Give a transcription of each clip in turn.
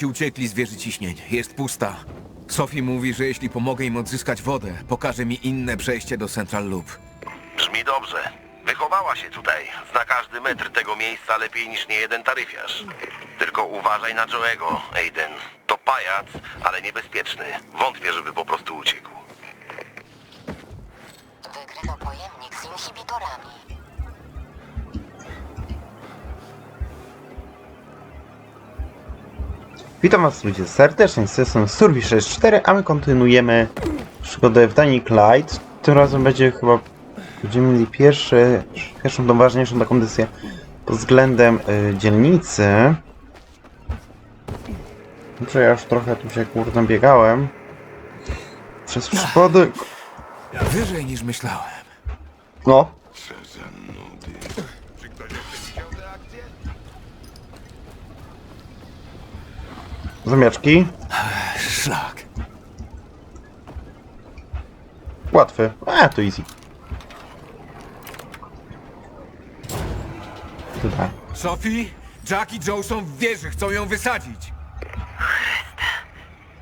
ci uciekli z wieży ciśnień. Jest pusta. Sophie mówi, że jeśli pomogę im odzyskać wodę, pokaże mi inne przejście do Central Loop. Brzmi dobrze. Wychowała się tutaj. Zna każdy metr tego miejsca lepiej niż nie jeden taryfiarz. Tylko uważaj na Joego, Aiden. To pajac, ale niebezpieczny. Wątpię, żeby po prostu uciekł. Wykryto pojemnik z inhibitorami. Witam was ludzie serdecznie, z strony Survey64, a my kontynuujemy przygodę w Dying Light. Tym razem będzie chyba, będziemy mieli pierwszy, pierwszą tą ważniejszą taką decyzję pod względem y, dzielnicy. Dobrze, ja już trochę tu się kurde biegałem. Przez przypadek. Wyżej niż myślałem. No. Zamiaczki. Szlak. Łatwy. A, to easy. Tutaj. Sophie, Jack i Joe są w wieży, chcą ją wysadzić.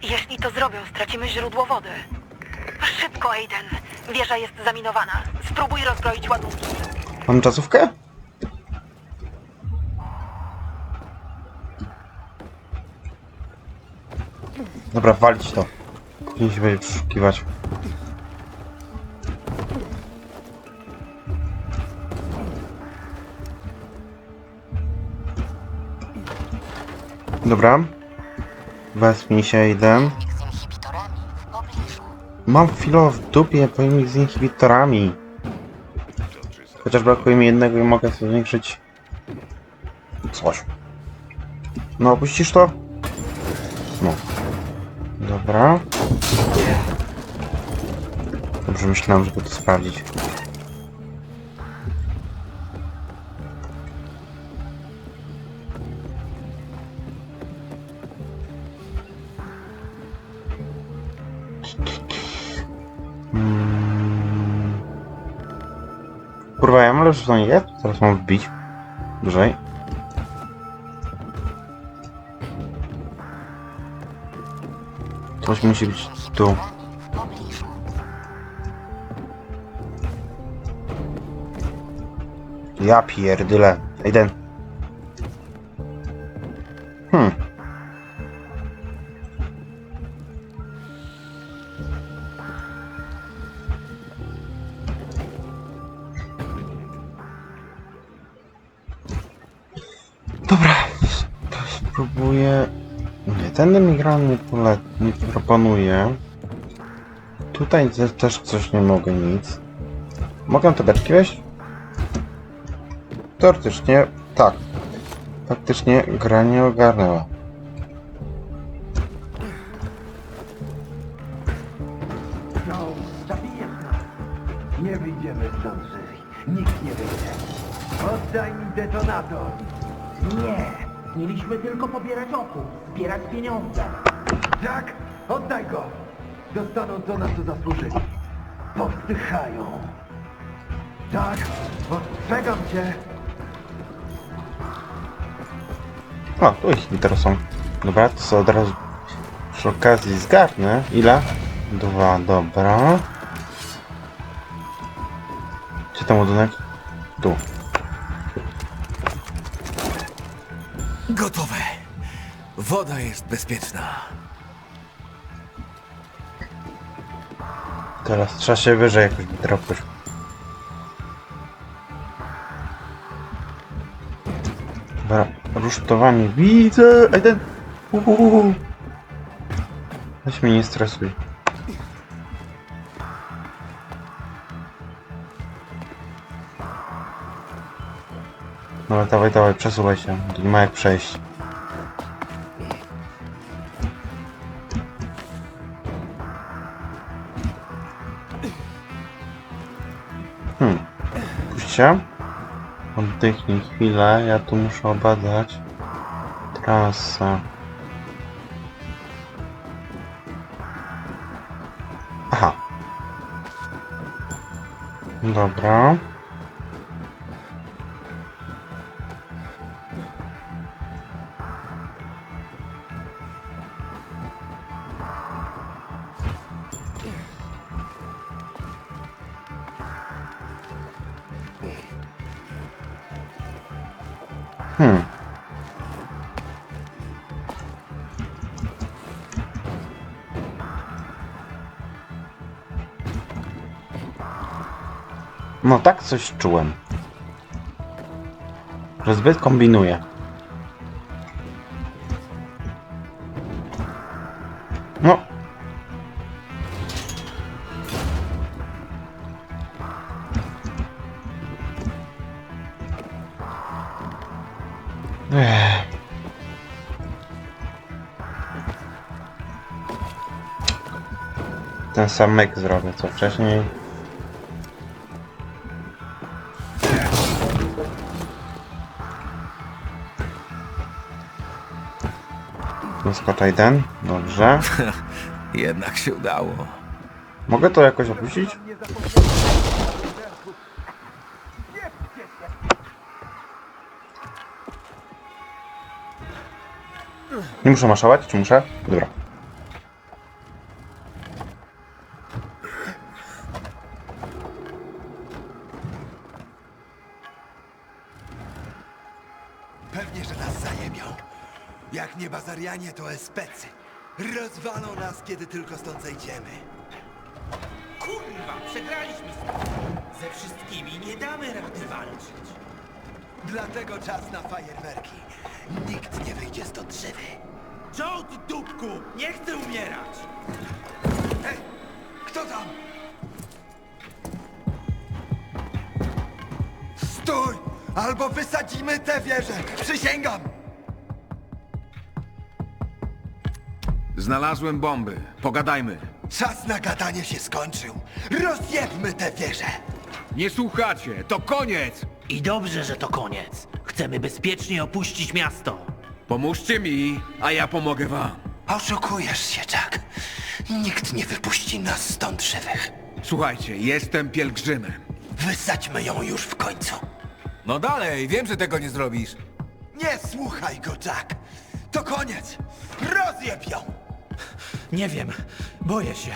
Jeśli to zrobią, stracimy źródło wody. Szybko, Aiden. Wieża jest zaminowana. Spróbuj rozbroić ładunki. Mam czasówkę? Dobra, walić to. Później się będzie przeszukiwać. Dobra. Wezmij się, idę. Mam chwilę w dupie pojemnik z inhibitorami. Chociaż brakuje mi jednego i mogę sobie zwiększyć coś. No, opuścisz to? Myślałem, żeby to sprawdzić. Mm. Kurwa, ja mam że to nie jest? Teraz mam wbić. Wyżej. Coś musi być tu. Ja pierdyle. Ejden. Hmm. Dobra. To spróbuję... Nie, ten mi gra nie, pole... nie proponuje. Tutaj te- też coś nie mogę nic. Mogę te beczki wejść? Teoretycznie tak. Faktycznie gra nie ogarnęła. No, zabijesz nas. Nie wyjdziemy stąd żywi. Nikt nie wyjdzie. Oddaj mi detonator. Nie. Mieliśmy tylko pobierać okup, zbierać pieniądze. Jack, oddaj go. Dostaną to, na co zasłużyli. Powstychają. Jack, ostrzegam cię. O, tu ich teraz są. Dobra, to co od razu przy okazji zgarnę. Ile? Dwa, dobra. Gdzie ten ładunek? Tu. Gotowe. Woda jest bezpieczna. Teraz trzeba się wyżej jakoś wytropać. Rusztowanie widzę! Ej, ten... Uhuhu. Weź mnie nie stresuj. Dobra, dawaj, dawaj, przesuwaj się. Tu nie ma jak przejść. Hmm. Puśćcie. Oddychnij chwilę, ja tu muszę obadać trasę. Aha. Dobra. No tak coś czułem. Że zbyt kombinuję. No. Ten sam myk zrobię co wcześniej. Ten. Dobrze. Jednak się udało. Mogę to jakoś opuścić? Nie muszę maszować, czy muszę? Dobra. Especy. Rozwalą nas, kiedy tylko stąd zejdziemy. Kurwa, przegraliśmy z Ze wszystkimi nie damy rady walczyć. Dlatego czas na fajerwerki. Nikt nie wyjdzie stąd żywy. Joe, ty dupku, nie chcę umierać. Hej, kto tam? Stój! Albo wysadzimy tę wieżę! Przysięgam! Znalazłem bomby. Pogadajmy. Czas na gadanie się skończył. Rozjebmy tę wieżę! Nie słuchacie, to koniec! I dobrze, że to koniec. Chcemy bezpiecznie opuścić miasto. Pomóżcie mi, a ja pomogę wam. Oszukujesz się, Jack. Nikt nie wypuści nas stąd żywych. Słuchajcie, jestem pielgrzymem. Wysadźmy ją już w końcu. No dalej, wiem, że tego nie zrobisz. Nie słuchaj go, Jack. To koniec. Rozjeb ją! Nie wiem, boję się.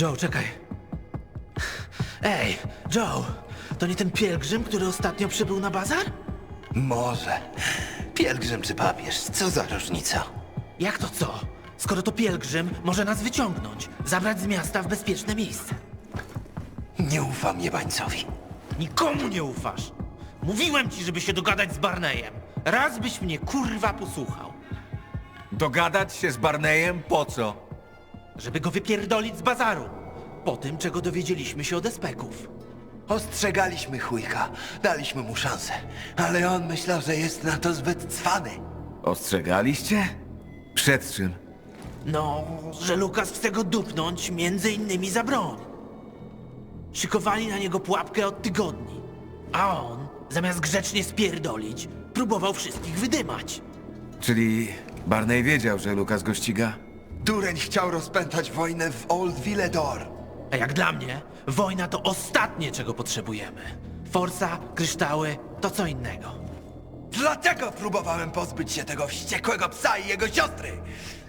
Joe, czekaj. Ej, Joe, to nie ten pielgrzym, który ostatnio przybył na bazar? Może. Pielgrzym czy papież, co za różnica? Jak to co? Skoro to pielgrzym, może nas wyciągnąć, zabrać z miasta w bezpieczne miejsce. Nie ufam jebańcowi. Nikomu nie ufasz. Mówiłem ci, żeby się dogadać z Barneyem. Raz byś mnie kurwa posłuchał. Dogadać się z Barneyem po co? Żeby go wypierdolić z bazaru. Po tym, czego dowiedzieliśmy się od espeków. Ostrzegaliśmy chujka, daliśmy mu szansę, ale on myślał, że jest na to zbyt cwany. Ostrzegaliście? Przed czym? No, że Lukas chce go dupnąć między innymi za broń. Szykowali na niego pułapkę od tygodni. A on, zamiast grzecznie spierdolić, próbował wszystkich wydymać. Czyli Barney wiedział, że Lukas go ściga? Dureń chciał rozpętać wojnę w Old Villedor. A jak dla mnie, wojna to ostatnie, czego potrzebujemy. Forsa, kryształy, to co innego. Dlatego próbowałem pozbyć się tego wściekłego psa i jego siostry.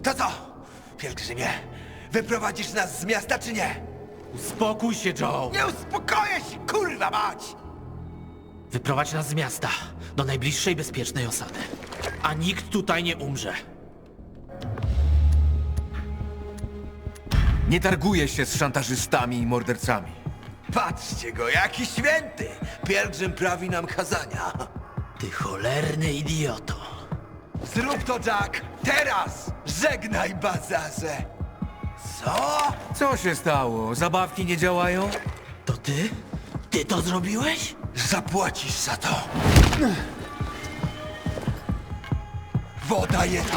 To co, pielgrzymie? Wyprowadzisz nas z miasta czy nie? Uspokój się, Joe! Nie uspokoję się, kurwa mać! Wyprowadź nas z miasta, do najbliższej bezpiecznej osady. A nikt tutaj nie umrze. Nie targuje się z szantażystami i mordercami. Patrzcie go, jaki święty! Pielgrzym prawi nam kazania. Ty cholerny idioto. Zrób to, Jack! Teraz! Żegnaj, bazarze! Co? Co się stało? Zabawki nie działają? To ty? Ty to zrobiłeś? Zapłacisz za to! Woda jest...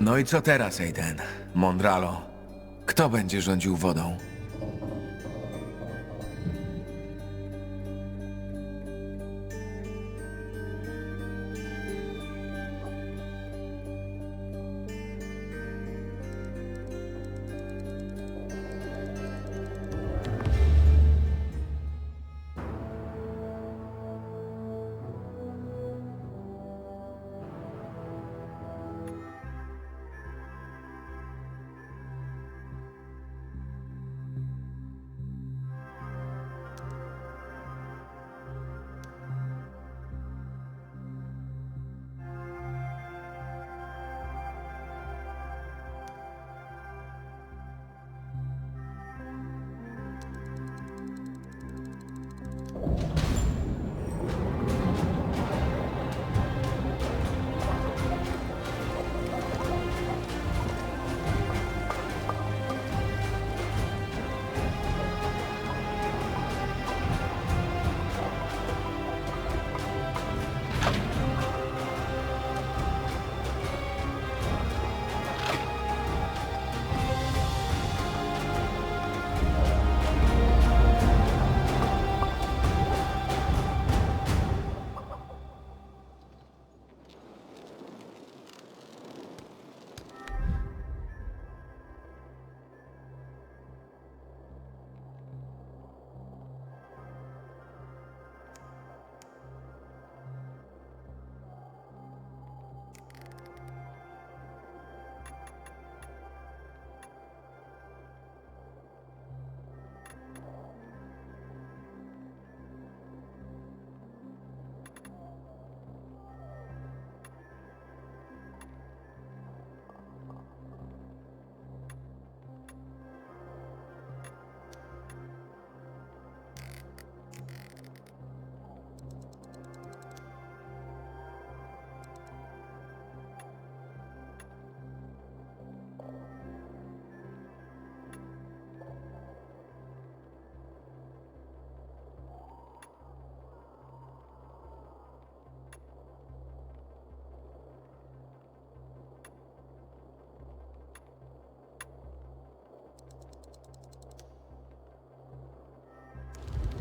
No i co teraz, Aiden? Mondralo. Kto będzie rządził wodą?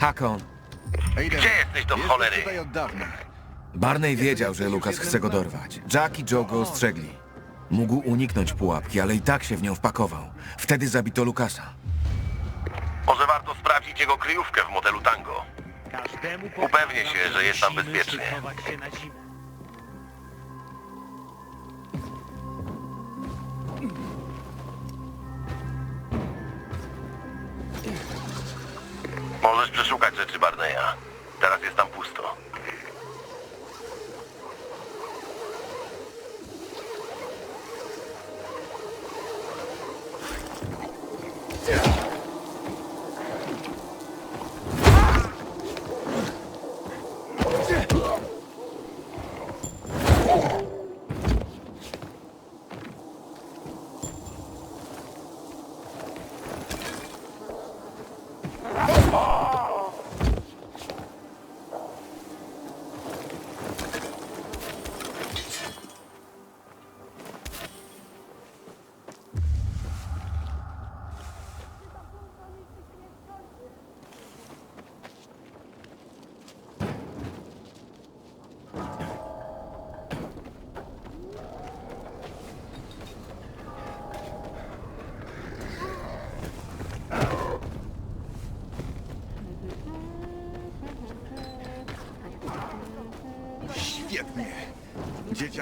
Hakon. Gdzie jesteś do cholery? Barney wiedział, że Lukas chce go dorwać. Jack i Joe go ostrzegli. Mógł uniknąć pułapki, ale i tak się w nią wpakował. Wtedy zabito Lukasa. Może warto sprawdzić jego kryjówkę w motelu Tango. Każdemu Upewnię się, że jest tam bezpiecznie. Możesz przeszukać rzeczy Barneya. Teraz jest tam pusto.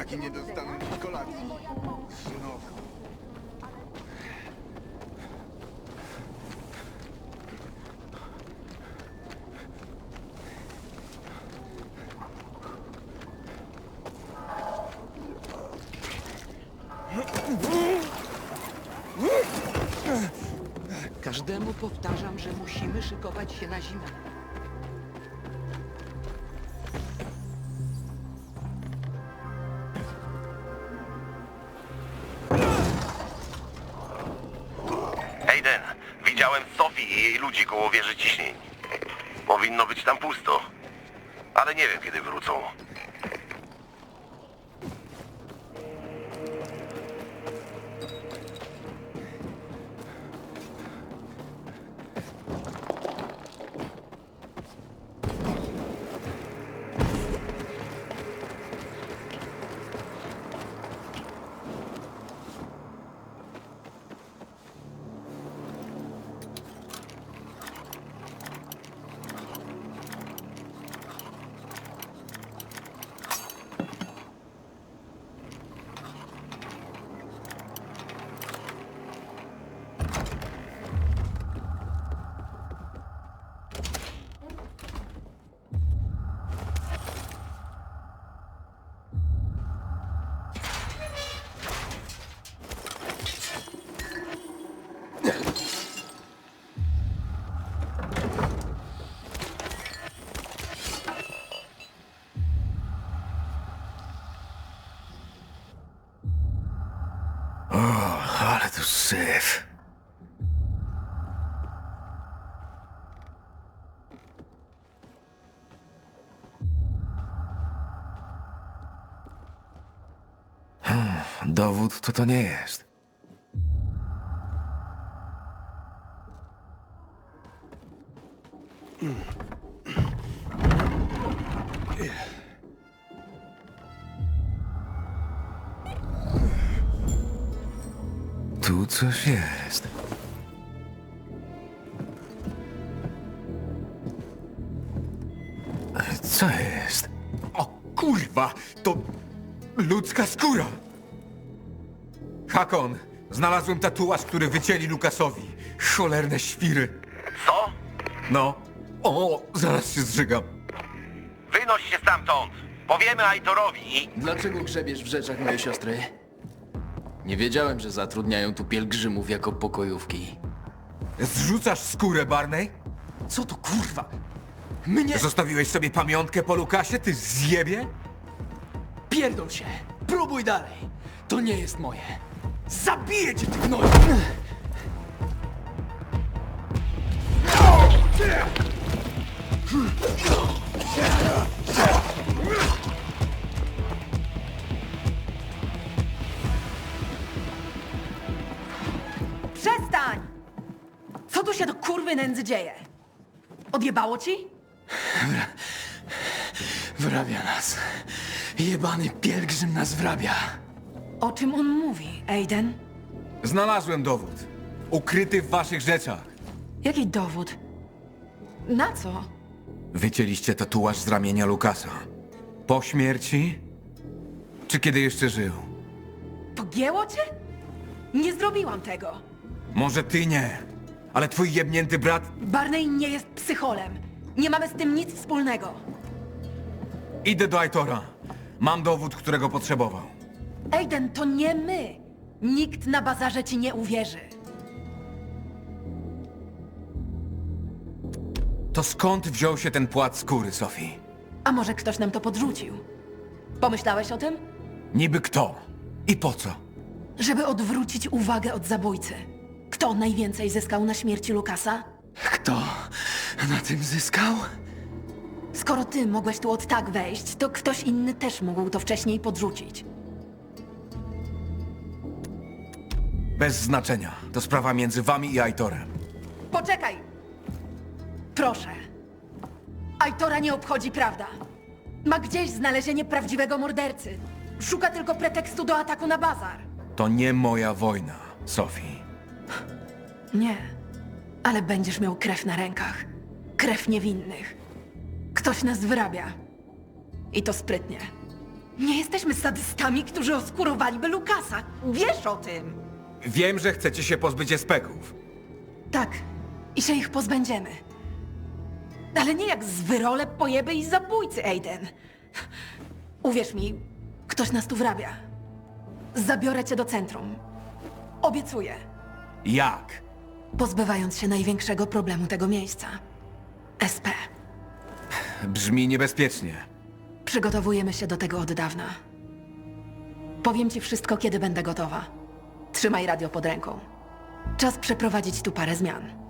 Dzieciaki nie dostaną dziś kolacji. Znowu. Każdemu powtarzam, że musimy szykować się na zimę. Nie wiem, kiedy wrócą. O, ale tu syf. Hmm, dowód to to nie jest. Tu skóra! Hakon, znalazłem tatuaż, który wycięli Lukasowi. Cholerne świry. Co? No, o, zaraz się zżygam. Wynoś się stamtąd! Powiemy Aitorowi i... Dlaczego grzebiesz w rzeczach mojej siostry? Nie wiedziałem, że zatrudniają tu pielgrzymów jako pokojówki. Zrzucasz skórę, Barney? Co to kurwa? Mnie... Zostawiłeś sobie pamiątkę po Lukasie, ty zjebie? Pierdol się! Próbuj dalej! To nie jest moje! Zabiję cię, ty gnoju! Przestań! Co tu się do kurwy nędzy dzieje? Odjebało ci? Wrabia nas. Jebany pielgrzym nas wrabia. O czym on mówi, Aiden? Znalazłem dowód. Ukryty w waszych rzeczach. Jaki dowód? Na co? Wycięliście tatuaż z ramienia Lukasa. Po śmierci? Czy kiedy jeszcze żył? Pogięło cię? Nie zrobiłam tego. Może ty nie, ale twój jebnięty brat... Barney nie jest psycholem. Nie mamy z tym nic wspólnego. Idę do Aitora. Mam dowód, którego potrzebował. Aiden, to nie my. Nikt na bazarze ci nie uwierzy. To skąd wziął się ten płat skóry, Sophie? A może ktoś nam to podrzucił? Pomyślałeś o tym? Niby kto? I po co? Żeby odwrócić uwagę od zabójcy. Kto najwięcej zyskał na śmierci Lukasa? Kto na tym zyskał? Skoro ty mogłeś tu od tak wejść, to ktoś inny też mógł to wcześniej podrzucić. Bez znaczenia. To sprawa między wami i Aitorem. Poczekaj! Proszę. Aitora nie obchodzi prawda. Ma gdzieś znalezienie prawdziwego mordercy. Szuka tylko pretekstu do ataku na bazar. To nie moja wojna, Sophie. Nie, ale będziesz miał krew na rękach. Krew niewinnych. Ktoś nas wyrabia. I to sprytnie. Nie jesteśmy sadystami, którzy oskurowaliby Lukasa. Wiesz o tym. Wiem, że chcecie się pozbyć espeków. Tak, i się ich pozbędziemy. Ale nie jak zwyrole, pojeby i zabójcy, Aiden. Uwierz mi, ktoś nas tu wrabia. Zabiorę cię do centrum. Obiecuję. Jak? Pozbywając się największego problemu tego miejsca. SP. Brzmi niebezpiecznie. Przygotowujemy się do tego od dawna. Powiem ci wszystko, kiedy będę gotowa. Trzymaj radio pod ręką. Czas przeprowadzić tu parę zmian.